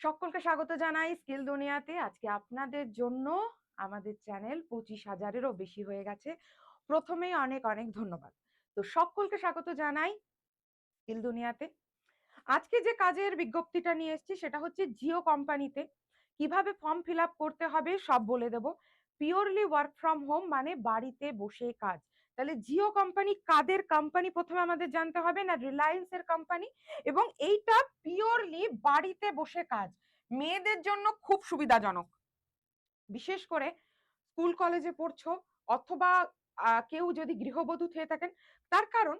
সকলকে স্বাগত জানাই স্কিল দুনিয়াতে। আজকে আপনাদের জন্য আমাদের চ্যানেল পঁচিশ হাজারেরও বেশি হয়ে গেছে। প্রথমেই অনেক অনেক ধন্যবাদ। তো সকলকে স্বাগত জানাই স্কিল দুনিয়াতে। আজকে যে কাজের বিজ্ঞপ্তিটা নিয়ে এসেছি সেটা হচ্ছে জিও কোম্পানিতে। কীভাবে ফর্ম ফিল করতে হবে সব বলে দেব। পিওরলি ওয়ার্ক ফ্রম হোম মানে বাড়িতে বসে কাজ। তাহলে জিও কোম্পানি কাদের কোম্পানি প্রথমে আমাদের জানতে হবে না রিলায়েন্স এর কোম্পানি এবং এইটা পিওরলি বাড়িতে বসে কাজ। মেয়েদের জন্য খুব সুবিধাজনক। বিশেষ করে স্কুল কলেজে পড়ছো অথবা কেউ যদি গৃহবধূ থেকে থাকেন, তার কারণ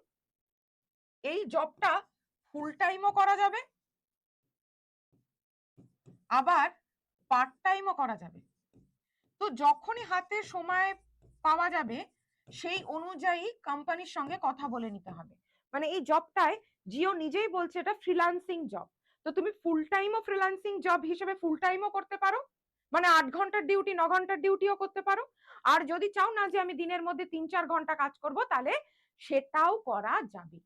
এই জবটা ফুল টাইমও করা যাবে, আবার পার্ট টাইমও করা যাবে। তো যখনই হাতে সময় পাওয়া যাবে, সেই অনুযায়ী কোম্পানির সঙ্গে কথা বলে নিতে হবে। মানে এই জবটায় জিও নিজেই বলছে এটা ফ্রিল্যান্সিং জব তো তুমি ফুল টাইমও ফ্রিল্যান্সিং জব হিসেবে ফুল টাইমও করতে পারো মানে আট ঘণ্টার ডিউটি ন ঘণ্টার ডিউটিও করতে পারো। আর যদি চাও না যে আমি দিনের মধ্যে তিন চার ঘণ্টা কাজ করব, তাহলে সেটাও করা যাবে।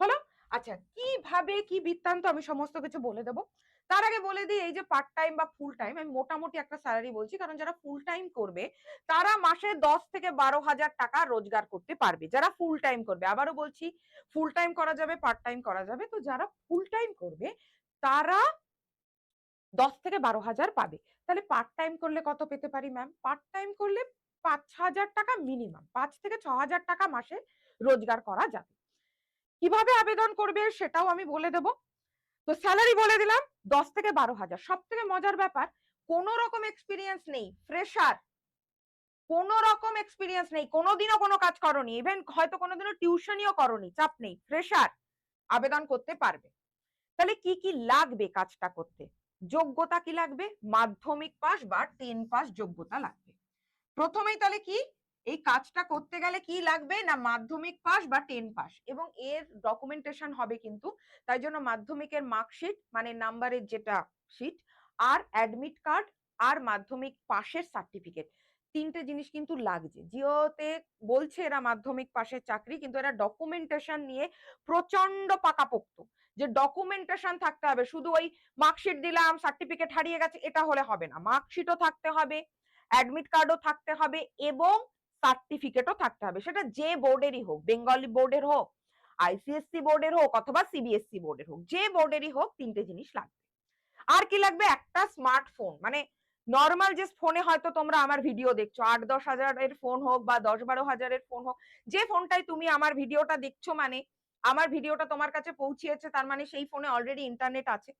হলো? আচ্ছা কীভাবে কি বৃত্তান্ত আমি সমস্ত কিছু বলে দেবো। তার আগে বলে দিই, এই যে পার্ট টাইম বা ফুল টাইম আমি মোটামুটি একটা স্যালারি বলছি, কারণ যারা ফুল টাইম করবে, তারা মাসে দশ থেকে বারো হাজার টাকা রোজগার করতে পারবে। যারা ফুল টাইম করবে, আবারও বলছি ফুল টাইম করা যাবে পার্ট টাইম করা যাবে, তো যারা ফুল টাইম করবে, তারা দশ থেকে বারো হাজার পাবে। তাহলে পার্ট টাইম করলে কত পেতে পারি ম্যাম পার্ট টাইম করলে পাঁচ হাজার টাকা মিনিমাম পাঁচ থেকে ছ হাজার টাকা মাসে রোজগার করা যাবে। কীভাবে আবেদন করবে সেটাও আমি বলে দেব। তো স্যালারি বলে দিলাম দশ থেকে বারো হাজার। সব থেকে মজার ব্যাপার, কোনো রকম এক্সপিরিয়েন্স নেই ফ্রেশার কোনো রকম এক্সপিরিয়েন্স নেই, কোনোদিনও কোনো কাজ করনি। ইভেন হয়তো কোনোদিনও টিউশনিও করনি, চাপ নেই ফ্রেশার আবেদন করতে পারবে। তাহলে কি কি লাগবে কাজটা করতে? যোগ্যতা কি লাগবে? মাধ্যমিক পাস বা টেন পাস যোগ্যতা লাগবে। প্রথমেই তাহলে কি? এই কাজটা করতে গেলে কি লাগবে? না মাধ্যমিক পাস বা টেন পাস এবং এর ডকুমেন্টেশন হবে কিন্তু তাই জন্য মাধ্যমিকের মার্কশিট মানে নাম্বারের যেটা শিট আর অ্যাডমিট কার্ড আর মাধ্যমিক পাশের সার্টিফিকেট তিনটে জিনিস কিন্তু লাগছে। জিওতে বলছে এরা মাধ্যমিক পাশের চাকরি, কিন্তু এরা ডকুমেন্টেশন নিয়ে প্রচণ্ড পাকাপোক্ত। যে ডকুমেন্টেশন থাকতে হবে, শুধু ওই মার্কশিট দিলাম সার্টিফিকেট হারিয়ে গেছে, এটা হলে হবে না। মার্কশিটও থাকতে হবে অ্যাডমিট কার্ডও থাকতে হবে, এবং সার্টিফিকেটও থাকতে হবে। সেটা যে বোর্ডেরই হোক বেঙ্গলি বোর্ডের হোক আইসিএসসি বোর্ডের হোক, অথবা সিবিএসসি বোর্ডের হোক, যে বোর্ডেরই হোক তিনটে জিনিস লাগবে। আর কি লাগবে? একটা স্মার্টফোন মানে নর্মাল যে ফোনে হয়তো তোমরা আমার ভিডিও দেখছ, আট দশ হাজারের ফোন হোক বা দশ বারো হাজারের ফোন হোক, যে ফোনটাই তুমি আমার ভিডিওটা দেখছ মানে আমার ভিডিওটা তোমার কাছে পৌঁছিয়েছে, তার মানে সেই ফোনে অলরেডি ইন্টারনেট আছে।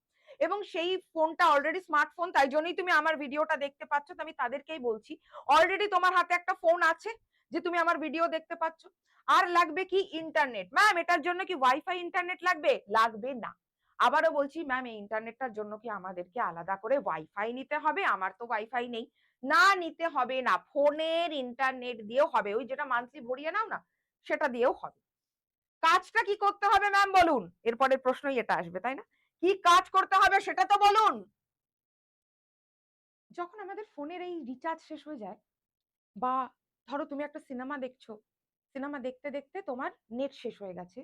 এবং সেই ফোনটা অলরেডি স্মার্টফোন তাই জন্যই তুমি আমার ভিডিওটা দেখতে পাচ্ছ, তো আমি তাদেরকেই বলছি। অলরেডি তোমার হাতে একটা ফোন আছে, যে তুমি আমার ভিডিও দেখতে পাচ্ছ। আর লাগবে কি ইন্টারনেট ম্যাম এটার জন্য কি ওয়াইফাই ইন্টারনেট লাগবে? লাগবে না। আবারও বলছি ম্যাম এই ইন্টারনেটটার জন্য কি আমাদেরকে আলাদা করে ওয়াইফাই নিতে হবে? আমার তো ওয়াইফাই নেই। না নিতে হবে না, ফোনের ইন্টারনেট দিয়েও হবে। ওই যেটা মান্থলি ভরিয়ে নাও না, সেটা দিয়েও হবে। কাজটা কি করতে হবে ম্যাম বলুন? এরপরের প্রশ্নই এটা আসবে, তাই না? কি কাজ করতে হবে সেটা তো বলুন। যখন আমাদের ফোনের এই রিচার্জ শেষ হয়ে যায়, বা ধরো তুমি একটা সিনেমা দেখছ সিনেমা দেখতে দেখতে তোমার নেট শেষ হয়ে গেছে,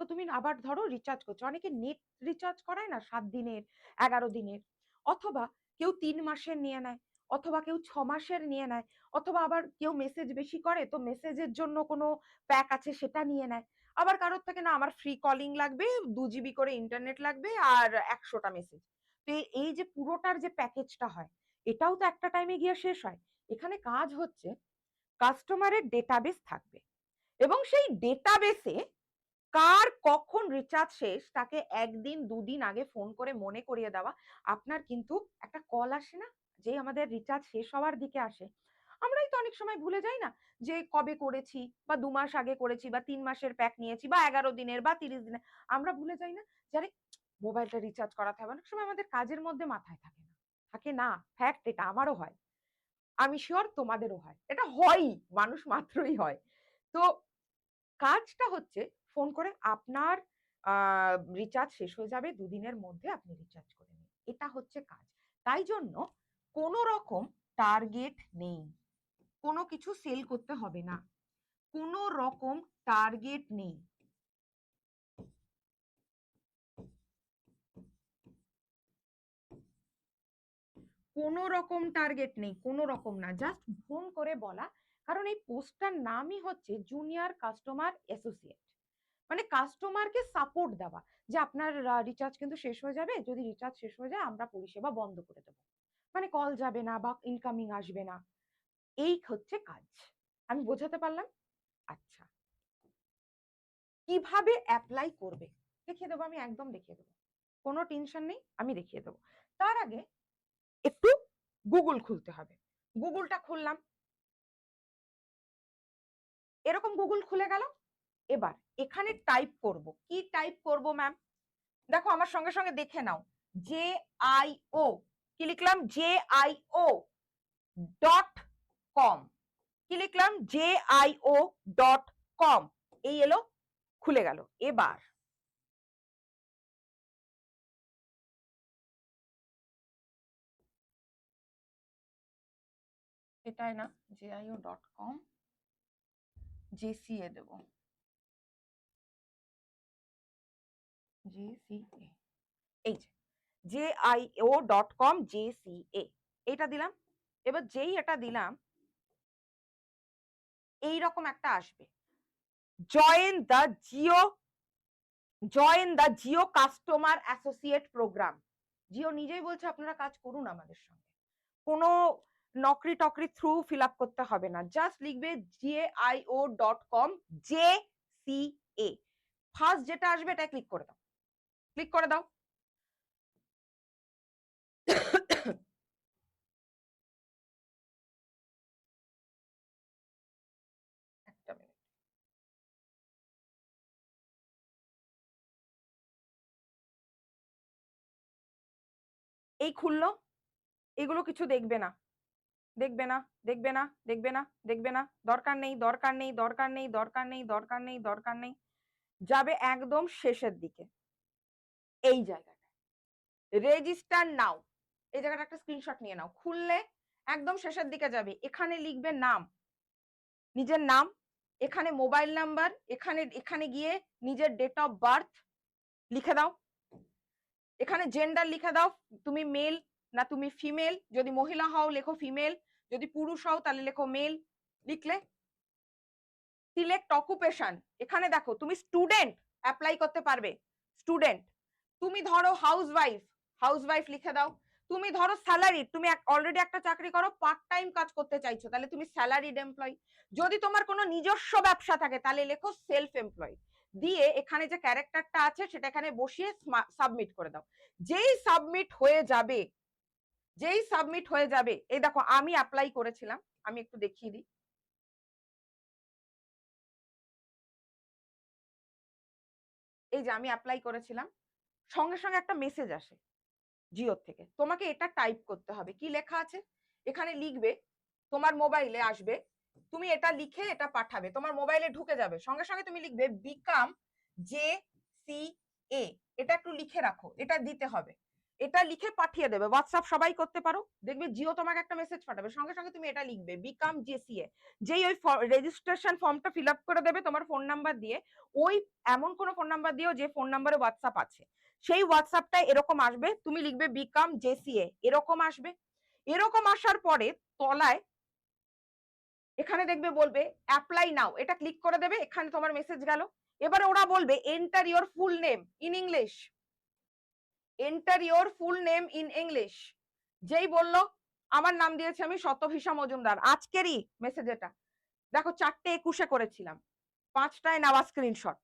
তো তুমি আবার ধরো রিচার্জ করছ। অনেকে নেট রিচার্জ করায় না সাত দিনের, এগারো দিনের, অথবা কেউ তিন মাসের নিয়ে নেয়, অথবা কেউ ছ মাসের নিয়ে নেয়, অথবা আবার কেউ মেসেজ বেশি করে, তো মেসেজের জন্য কোনো প্যাক আছে সেটা নিয়ে নেয়। আবার কারোর থেকে না আমার ফ্রি কলিং লাগবে, দু জিবি করে ইন্টারনেট লাগবে আর একশোটা মেসেজ তো এই- যে পুরোটার যে প্যাকেজটা হয়, এটাও তো একটা টাইমে গিয়ে শেষ হয়। এখানে কাজ হচ্ছে কাস্টমারের ডেটাবেস থাকবে এবং সেই ডেটাবেসে কার কখন রিচার্জ শেষ, তাকে একদিন, দুদিন আগে ফোন করে মনে করিয়ে দেওয়া। আপনার কিন্তু একটা কল আসে না যে আমাদের রিচার্জ শেষ হওয়ার দিকে আসে। অনেক সময় ভুলে যাই না যে কবে করেছি বা দু মাস আগে করেছি বা তিন মাসের প্যাক নিয়েছি বা এগারো দিনের বা তিরিশ দিনের আমরা ভুলে যাই না যারে মোবাইলটা রিচার্জ করাতে হবে অনেক সময় আমাদের কাজের মধ্যে মাথায় থাকে না। থাকে না। ফ্যাক্ট এটা আমারও হয়। আমি শিওর তোমাদেরও হয়। এটা হয়ই। মানুষ মাত্রই হয়। তো কাজটা হচ্ছে ফোন করে আপনার রিচার্জ শেষ হয়ে যাবে দুদিনের মধ্যে আপনি রিচার্জ করে নিন। এটা হচ্ছে কাজ। তাই জন্য কোনো রকম টার্গেট নেই। কোনো কিছু সেল করতে হবে না। কোনো রকম টার্গেট নেই। কোনো রকম টার্গেট নেই, কোনো রকম না। জাস্ট ফোন করে বলা। কারণ এই পোস্টটার নামই হচ্ছে জুনিয়র কাস্টমার অ্যাসোসিয়েট মানে কাস্টমারকে সাপোর্ট দেওয়া। যে আপনার রিচার্জ কিন্তু শেষ হয়ে যাবে। যদি রিচার্জ শেষ হয়ে যায়, আমরা পরিষেবা বন্ধ করে দেবো। মানে কল যাবে না বা ইনকামিং আসবে না। এই হচ্ছে কাজ। আমি বোঝাতে পারলাম? আচ্ছা। কীভাবে অ্যাপ্লাই করবে? দেখিয়ে দেবো, আমি একদম দেখিয়ে দেবো। কোনো টেনশন নেই, আমি দেখিয়ে দেবো। তার আগে একটু গুগল খুলতে হবে। গুগলটা খুললাম। এরকম গুগল খুলে গেল। এবার এখানে টাইপ করব। কি টাইপ করব ম্যাম দেখো, আমার সঙ্গে সঙ্গে দেখে নাও। জে আই ও কি লিখলাম? J I O dot com কি লিখলাম? J I O dot com এই এলো, খুলে গেল। এবার এটাই না জেআইও ডট কম জেসিএ দেব। জেসিএ এই যে J I O dot com JCA এইটা দিলাম। এবার যেই এটা দিলাম এই রকম একটা আসবে। Join the Jio join the Jio customer associate program Jio নিজেই বলছে, আপনারা কাজ করুন আমাদের সঙ্গে। কোনো নকরি টকরি থ্রু ফিল আপ করতে হবে না। জাস্ট লিখবে GAIO dot com J C A first যেটা আসবে এটা ক্লিক করে দাও। ক্লিক করে দাও। এই খুললো, এগুলো কিছু দেখবে না। দেখবে না দেখবে না দেখবে না দেখবে না, দরকার নেই দরকার নেই দরকার নেই দরকার নেই দরকার নেই দরকার নেই। যাবে একদম শেষের দিকে। এই জায়গাটা রেজিস্টার নাও। এই জায়গাটা একটা স্ক্রিনশট নিয়ে নাও। খুললে একদম শেষের দিকে যাবে। এখানে লিখবে নাম। নিজের নাম, এখানে মোবাইল নাম্বার, এখানে এখানে গিয়ে নিজের ডেট অফ বার্থ লিখে দাও। এখানে জেন্ডার লিখে দাও, তুমি মেল না তুমি ফিমেল যদি মহিলা হও লেখো ফিমেল যদি পুরুষ হও তাহলে লেখো মেল লিখলে সিলেক্ট অকুপেশন এখানে দেখো তুমি স্টুডেন্ট অ্যাপ্লাই করতে পারবে স্টুডেন্ট তুমি ধরো হাউস ওয়াইফ হাউস ওয়াইফ লিখে দাও, তুমি ধরো স্যালারি তুমি অলরেডি একটা চাকরি করো পার্ট টাইম কাজ করতে চাইছো, তাহলে তুমি স্যালারিড এমপ্লয় যদি তোমার কোনো নিজস্ব ব্যবসা থাকে তাহলে লেখো সেলফ এমপ্লয় দিয়ে এখানে যে ক্যারেক্টারটা আছে সেটা এখানে বসিয়ে সাবমিট করে দাও। যেই সাবমিট হয়ে যাবে, যেই সাবমিট হয়ে যাবে, এই দেখো আমি অ্যাপ্লাই করেছিলাম, আমি একটু দেখিয়ে দিই। এই যে আমি অ্যাপ্লাই করেছিলাম, সঙ্গে সঙ্গে একটা মেসেজ আসে জিওর থেকে। তোমাকে এটা টাইপ করতে হবে। কি লেখা আছে? এখানে লিখবে, তোমার মোবাইলে আসবে তুমি এটা লিখে এটা পাঠাবে, তোমার মোবাইলে ঢুকে যাবে। সঙ্গে সঙ্গে তুমি লিখবে বিকাম জে সি এ এটা একটু লিখে রাখো, এটা দিতে হবে। এটা লিখে পাঠিয়ে দেবে হোয়াটসঅ্যাপ সবাই করতে পারো। দেখবে জিও তোমাকে একটা মেসেজ পাঠাবে, সঙ্গে সঙ্গে তুমি এটা লিখবে বিকাম জেসিএ যেই ওই রেজিস্ট্রেশন ফর্মটা ফিল আপ করে দেবে তোমার ফোন নাম্বার দিয়ে, ওই এমন কোনো ফোন নাম্বার দিও যে ফোন নাম্বারে হোয়াটসঅ্যাপ আছে। সেই হোয়াটসঅ্যাপটা এরকম আসবে, তুমি লিখবে বিকাম জেসিএ এরকম আসবে। এরকম আসার পরে তলায় এখানে দেখবে বলবে অ্যাপ্লাই নাও এটা ক্লিক করে দেবে, এখানে তোমার মেসেজ গেল। এবারে ওরা বলবে enter your full name in English enter your full name in English যেই বলল, আমার নাম দিয়েছি আমি শতভিসা মজুমদার। আজকেরই মেসেজ এটা। দেখো, চারটে একুশে করেছিলাম। পাঁচটায় নেওয়া স্ক্রিনশট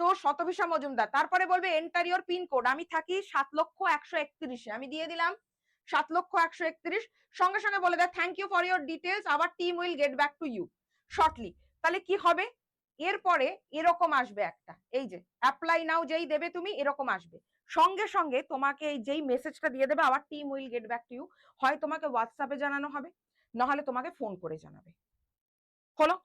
তো শতভিসা মজুমদার, তারপরে বলবে এন্টার ইওর পিনকোড আমি থাকি সাত লক্ষ একশো একত্রিশে। আমি দিয়ে দিলাম সাত লক্ষ একশো একত্রিশ। সঙ্গে সঙ্গে বলে দেয় thank you for your details আবার team will get back to you shortly তাহলে কি হবে? এরপরে এরকম আসবে একটা। এই যে অ্যাপ্লাই নাও যেই দেবে তুমি, এরকম আসবে। সঙ্গে সঙ্গে তোমাকে এই যেই মেসেজটা দিয়ে দেবে আবার team will get back to you হয় তোমাকে হোয়াটসঅ্যাপে জানানো হবে, নাহলে তোমাকে ফোন করে জানাবে। হলো?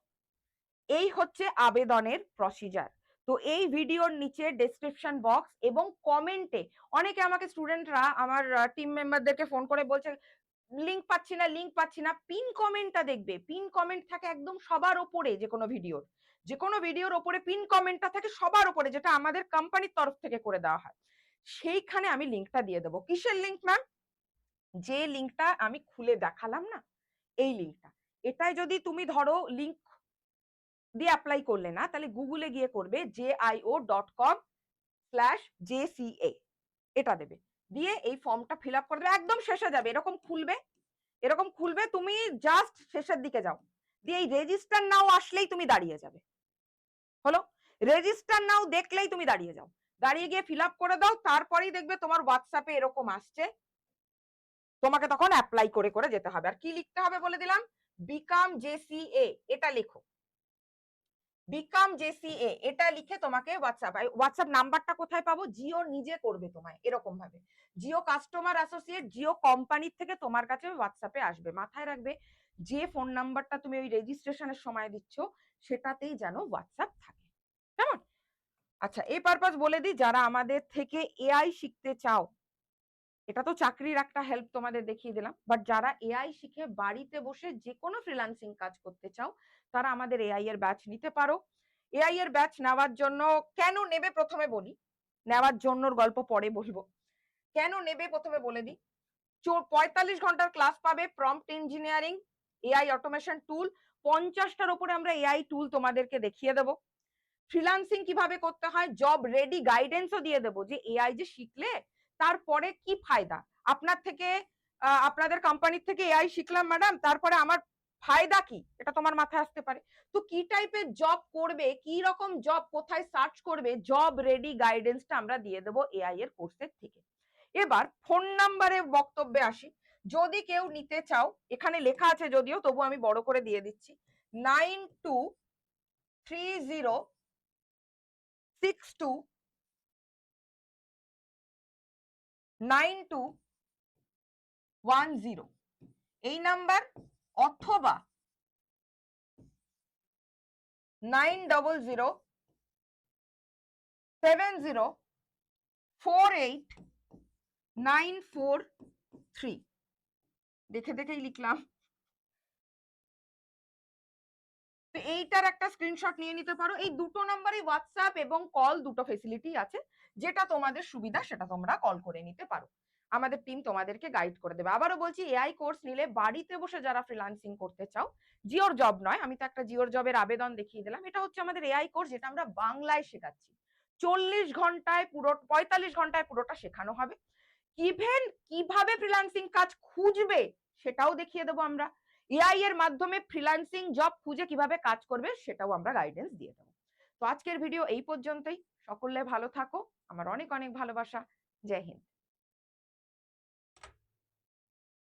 এই হচ্ছে আবেদনের প্রসিজার তো এই ভিডিওর নিচে ডেসক্রিপশন বক্স এবং কমেন্টে অনেকে আমাকে স্টুডেন্টরা আমার টিম মেম্বারদেরকে ফোন করে বলছে লিংক পাচ্ছি না লিংক পাচ্ছি না। পিন কমেন্টটা দেখবে। পিন কমেন্ট থাকে একদম সবার ওপরে যে কোনো ভিডিওর। যে কোনো ভিডিওর ওপরে পিন কমেন্টটা থাকে সবার ওপরে, যেটা আমাদের কোম্পানির তরফ থেকে করে দেওয়া হয়। সেইখানে আমি লিঙ্কটা দিয়ে দেবো। কিসের লিঙ্ক ম্যাম যে লিঙ্কটা আমি খুলে দেখালাম না, এই লিঙ্কটা এটাই যদি তুমি ধরো লিঙ্ক দিয়ে অ্যাপ্লাই করলে না, তাহলে গুগলে গিয়ে করবে J IO dot com slash J JCA এটা দেবে। দিয়ে এই ফর্মটা ফিল আপ করে দেবে, একদম শেষে যাবে, এরকম খুলবে এরকম খুলবে, তুমি জাস্ট শেষের দিকে যাও। দিয়ে এই রেজিস্টার নাও আসলেই তুমি দাঁড়িয়ে যাবে। হলো? রেজিস্টার নাও দেখলেই তুমি দাঁড়িয়ে যাও। দাঁড়িয়ে গিয়ে ফিল আপ করে দাও, তারপরেই দেখবে তোমার হোয়াটসঅ্যাপে এরকম আসছে। তোমাকে তখন অ্যাপ্লাই করে করে যেতে হবে। আর কি লিখতে হবে বলে দিলাম? বিকাম জেসিএ এটা লেখো। বিকাম জেসিএ এটা লিখে তোমাকে হোয়াটসঅ্যাপ হোয়াটসঅ্যাপ নাম্বারটা কোথায় পাবো? জিও নিজে করবে তোমায়, এরকম ভাবে। জিও কাস্টমার অ্যাসোসিয়েট জিও কোম্পানির থেকে তোমার কাছে হোয়াটসঅ্যাপে আসবে। মাথায় রাখবে, যে ফোন নাম্বারটা তুমি ওই রেজিস্ট্রেশনের সময় দিচ্ছ, সেটাতেই যেন হোয়াটসঅ্যাপ থাকে। কেমন? আচ্ছা এই পারপাস বলে দিই, যারা আমাদের থেকে এআই শিখতে চাও এটা তো চাকরির একটা হেল্প তোমাদের দেখিয়ে দিলাম। বাট যারা এআই শিখে বাড়িতে বসে যে কোনো ফ্রিল্যান্সিং কাজ করতে চাও, তারা আমাদের এআই এর ব্যাচ নিতে পারো। এআই এর ব্যাচ নেওয়ার জন্য কেন নেবে প্রথমে বলি, নেওয়ার জন্য গল্প পরে বলব। কেন নেবে প্রথমে বলে দিই পঁয়তাল্লিশ ঘণ্টার ক্লাস পাবে prompt engineering AI automation tool পঞ্চাশটার উপরে আমরা এআই টুল তোমাদেরকে দেখিয়ে দেবো। ফ্রিল্যান্সিং কীভাবে করতে হয় জব রেডি গাইডেন্সও দিয়ে দেবো যে এআই যে শিখলে তারপরে কি ফায়দা? আপনার থেকে আপনাদের কোম্পানির থেকে এআই শিখলাম ম্যাডাম তারপরে আমার ফায়দা কি? এটা তোমার মাথায় আসতে পারে। তো কি টাইপের জব করবে, কি রকম জব কোথায় সার্চ করবে জব রেডি গাইডেন্সটা আমরা দিয়ে দেবো এআই এর কোর্সের থেকে। এবার ফোন নাম্বারে বক্তব্যে আসি। যদি কেউ নিতে চাও, এখানে লেখা আছে যদিও, তবু আমি বড় করে দিয়ে দিচ্ছি। Nine two three zero six two nine two one zero. এই নাম্বার অথবা nine double zero seven zero four eight nine four three. দেখে দেখেই লিখলাম। তো এইটার একটা স্ক্রিনশট নিয়ে নিতে পারো। এই দুটো নাম্বারে হোয়াটসঅ্যাপ এবং কল দুটো ফেসিলিটি আছে। যেটা তোমাদের সুবিধা সেটা তোমরা কল করে নিতে পারো। আমাদের টিম তোমাদেরকে গাইড করে দেবে। আবারও বলছি এআই কোর্স নিলে বাড়িতে বসে যারা ফ্রিল্যান্সিং করতে চাও, জিওর জব নয়, আমি তো একটা জিওর জবের আবেদন দেখিয়ে দিলাম। এটা হচ্ছে আমাদের এআই কোর্স যেটা আমরা বাংলায় শেখাচ্ছি। চল্লিশ ঘন্টায় পুরো, পঁয়তাল্লিশ ঘন্টায় পুরোটা শেখানো হবে। ইভেন কীভাবে ফ্রিল্যান্সিং কাজ খুঁজবে সেটাও দেখিয়ে দেবো আমরা। এআই এর মাধ্যমে ফ্রিল্যান্সিং জব খুঁজে কীভাবে কাজ করবে সেটাও আমরা গাইডেন্স দিয়ে দেবো। তো আজকের ভিডিও এই পর্যন্তই। সকলে ভালো থাকো। আমার অনেক অনেক ভালোবাসা। জয় হিন্দ।